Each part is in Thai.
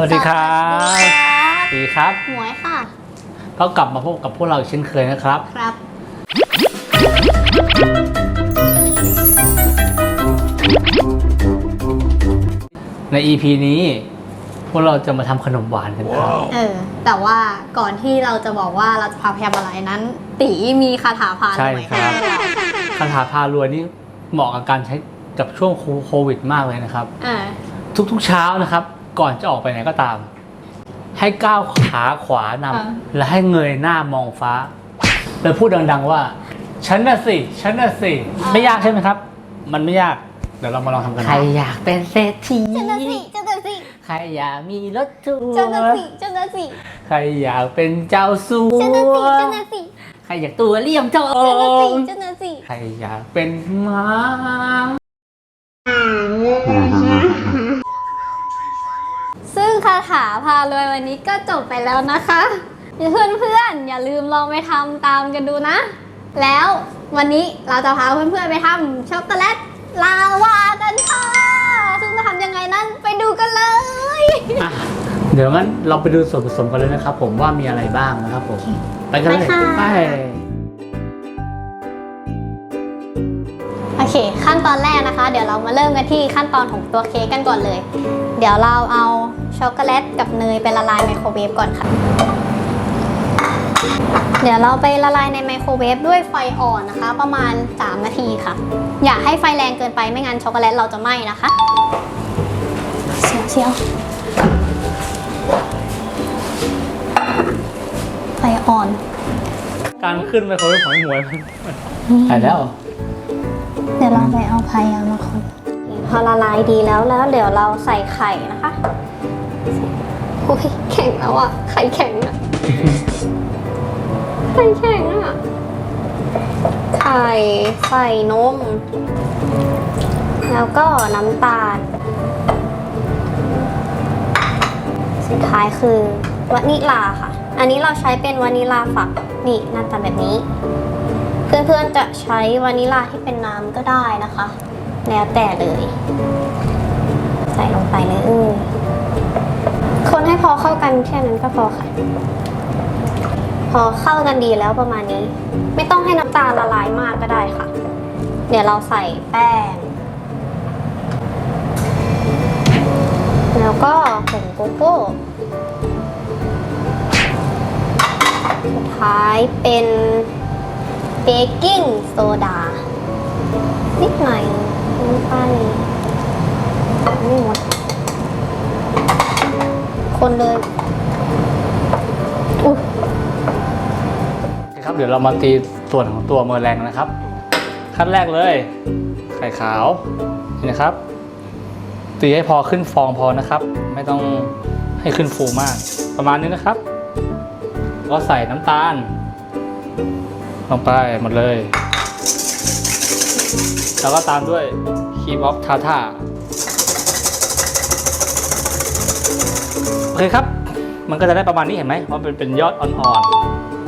วัสดีครับสวัสดีครับสวัสดีครับหมวยค่ะ ก็กลับมาพบกับพวกเราอีกเช่นเคยนะครับ ครับ ใน EP นี้ พวกเราจะมาทำขนมหวานกันครับ เออ แต่ว่าก่อนที่เราจะบอกว่าเราจะพาไปทำอะไรนั้น ตีมีคาถาพาใช่ด้วยครับ คาถาพารวยนี่เหมาะกับการใช้กับช่วงโควิดมากเลยนะครับ อ่าทุกๆเช้านะครับ ก่อนจะออกไปไหนก็ตาม ให้ก้าวขาขวานำและให้เงยหน้ามองฟ้า แล้วพูดดังๆว่า ฉันน่ะสิ ฉันน่ะสิ ไม่ยากใช่ไหมครับ มันไม่ยาก เดี๋ยวเรามาลองทำกันนะใครอยากเป็นเศรษฐีเจ้าหน้าที่เจ้าหน้าที่ใครอยากมีรถทัวเจ้าหน้าร์ที่เจ้าหน้าที่ใครอยากเป็นเจ้าสัวเจ้าหน้าที่เจ้าหน้าที่ใครอยากตัวเลี่ยมทอเจ้าหน้าที่งเจ้าหน้าที่ใครอยากเป็นม้าซึ่ง คาถาพารวยวันนี้ก็จบไปแล้วนะคะเพื่อนเพื่อนๆอย่าลืมลองไปทำตามกันดูนะ แล้ววันนี้เราจะพาเพื่อนๆไปทำช็อกโกแลตลาวากันค่ะ ซึ่งจะทำยังไงนั้นไปดูกันเลยอะเดี๋ยวงั้นเราไปดูส่วนผสมกันเลยนะครับ ผมว่ามีอะไรบ้างนะครับผม ไปกันเลยไปค่ะไปโอเค ขั้นตอนแรกนะคะ เดี๋ยวเรามาเริ่มกันที่ขั้นตอนของตัวเค้กกันก่อนเลย เดี๋ยวเราเอา ช็อกโกแลตกับเนยไปละลายไมโครเวฟก่อนค่ะ เดี๋ยวเราไปละลายในไมโครเวฟด้วยไฟอ่อนนะคะ ประมาณ 3 นาทีค่ะ อย่าให้ไฟแรงเกินไปไม่งั้นช็อกโกแลตเราจะไหม้นะคะเสียวเสียวไฟอ่อน การขึ้นไมโครเวฟของไอ้หมวยมันไปแล้วเดี๋ยวเราไปเอาพายามาคนพอละลายดีแล้วแล้วเดี๋ยวเราใส่ไข่นะคะ โอ้ยแข็งแล้วอะไข่แข็งอะไข่แข็งอะไข่ใส่นม แล้วก็น้ำตาล สุดท้ายคือวานิลาค่ะ อันนี้เราใช้เป็นวานิลาฝักนี่หน้าตาแบบนี้ เพื่อนๆจะใช้วานิลาที่เป็นน้ำก็ได้นะคะ แล้วแต่เลย ใส่ลงไปเลยเออคนให้พอเข้า กันแค่นั้นก็พอค่ะ พอเข้ากันดีแล้วประมาณนี้ ไม่ต้องให้น้ำตาลละลายมากก็ได้ค่ะ เดี๋ยวเราใส่แป้ง แล้วก็ผงโกโก้สุดท้ายเป็นเบกกิ้งโซดา นิดหน่อยน้ำตาลไม่หมด คนเลยอุ๊ยครับเดี๋ยวเรามาตีส่วนของตัวเมอร์แรงนะครับ ขั้นแรกเลย ไข่ขาวนี่นะครับ ตีให้พอขึ้นฟองพอนะครับ ไม่ต้องให้ขึ้นฟูมาก ประมาณนี้นะครับ ก็ใส่น้ำตาล ลงไปหมดเลย แล้วก็ตามด้วยครีมออฟทาท่า เคครับ มันก็จะได้ประมาณนี้เห็นไหมว่าเป็นเป็นยอดอ่อน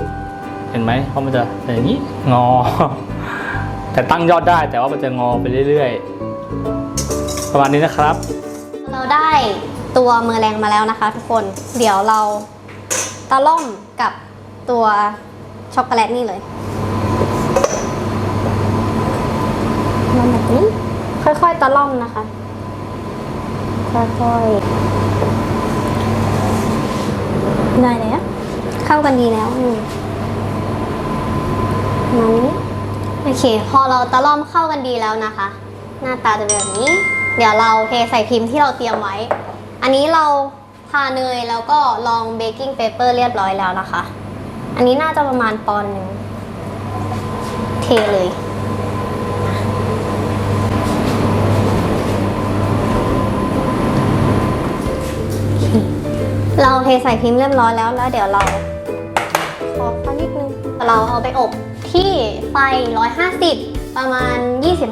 ๆ เห็นไหมเพราะมันจะเป็นอย่างนี้งอ แต่ตั้งยอดได้แต่ว่ามันจะงอไปเรื่อยๆ ประมาณนี้นะครับ เราได้ตัวมือแรงมาแล้วนะคะ ทุกคน เดี๋ยวเราตะล่อมกับตัวช็อกโกแลตนี่เลยมันแบบนี้ค่อยๆตะล่อมนะคะค่อยๆ ได้แล้ว เข้ากันดีแล้วอืมมานี้โอเค พอเราตะล่อมเข้ากันดีแล้วนะคะ หน้าตาจะเป็นแบบนี้ เดี๋ยวเราเทใส่พิมพ์ที่เราเตรียมไว้ อันนี้เราทาเนยแล้วก็ลองเบกกิ้งเปเปอร์เรียบร้อยแล้วนะคะ อันนี้น่าจะประมาณปอนหนึ่งเทเลย เราเทใส่พิมพ์เรียบร้อยแล้วแล้วเดี๋ยวเราขอข้อนิดนึงเราเอาไปอบที่ไฟ 150 ประมาณ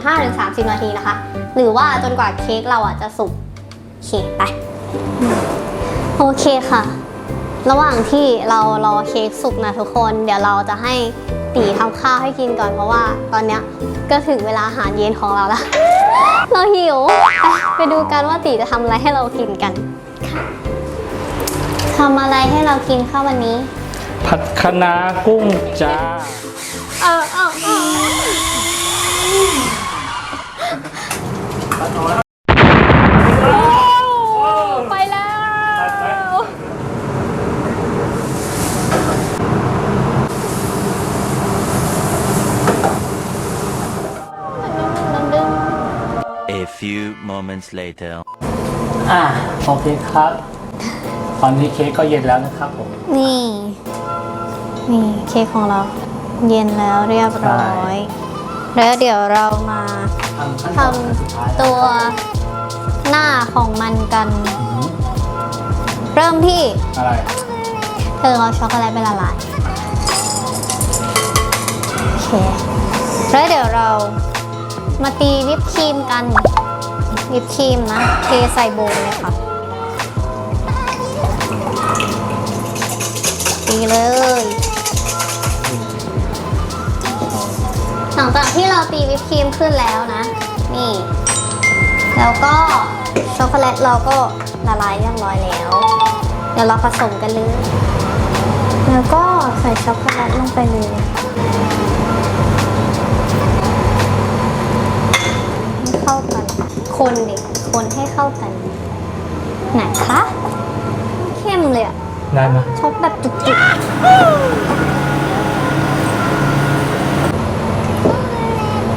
25-30 นาทีนะคะ หรือว่าจนกว่าเค้กเราอะจะสุกโอเคไป โอเคค่ะ ระหว่างที่เรารอเค้กสุกนะทุกคน เดี๋ยวเราจะให้ตีทำข้าวให้กินก่อนเพราะว่าตอนเนี้ยก็ถึงเวลาอาหารเย็นของเราแล้ว เราหิว ไปไปดูกันว่าตีจะทำอะไรให้เรากินกันค่ะ ทำอะไรให้เรากินข้าววันนี้ ผัดคะน้ากุ้งจ้า เออเออเออไปแล้ว A few moments later. อะโอเคครับ ตอนนี้เค้กก็เย็นแล้วนะครับผม นี่ นี่เค้กของเรา เย็นแล้วเรียบร้อย แล้วเดี๋ยวเรามาทำขั้นทตอนสุดท้ายำตัวหน้าของมันกัน อือหือเริ่มที่อะไร เธอเอาช็อกโกแลตไปละลายโอเคแล้วเดี๋ยวเรามาตีวิปครีมกัน วิปครีมนะเทใส่โบว์เลยค่ะ เลย หลังจากที่เราตีวิปครีมขึ้นแล้วนะ นี่ แล้วก็ช็อกโกแลตเราก็ละลายเรียบร้อยแล้ว เดี๋ยวเราผสมกันเลย แล้วก็ใส่ช็อกโกแลตลงไปเลยให้เข้ากัน คนดิ คนให้เข้ากัน ไหนคะ เข้มเลยอะ ได้ไหมชอกแบบจุกๆ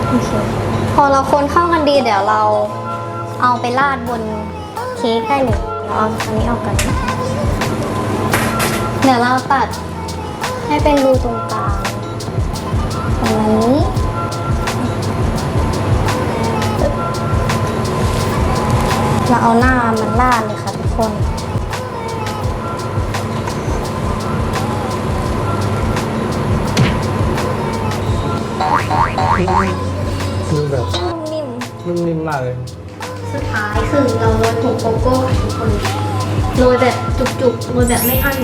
โอเคพอเราคนเข้ากันดีเดี๋ยวเราเอาไปราดบนเค้กได้เลยเราเอาอันนี้ออกกัน เดี๋ยวเราตัดให้เป็นรูตรงกลางประมาณนี้เราเอาหน้ามันลาดเลยค่ะทุกคน คือแบบนุ่มนิ่มนุ่มนิ่มมากเลย สุดท้ายคือเราโรยผงโกโก้ค่ะทุกคนโรยแบบจุกๆโรยแบบไม่อั้น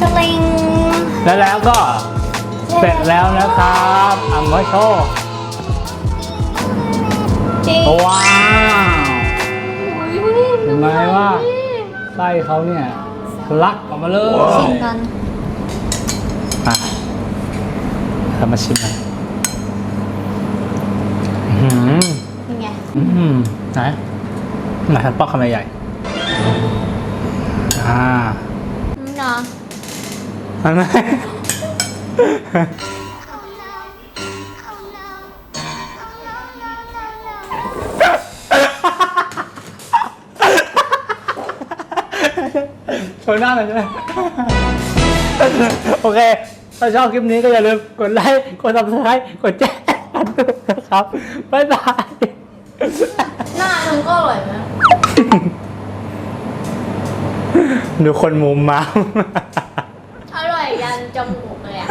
กระเลงแล้วแล้วก็เสร็จแล้วนะครับอัมเมอร์โชว์จริงว้าวเห็นไหมว่าไส้เขาเนี่ยทะลักออกมาเลย ชิมกัน อะเรามาชิมกันอื้อหือเป็นไงอื้อหือไหนไหนทันปอกคำใหญ่ๆอ่าอืมเนาะอันไหน โชว์หน้าหน่อยใช่ไหม โอเค ถ้าชอบคลิปนี้ก็อย่าลืมกดไลค์ กดซับสไครต์กดแจ้งกันด้วยนะครับ บ๊ายบาย หน้ามันก็อร่อยนะ ดูคนมุมมา อร่อยยันจมูกเลยอะ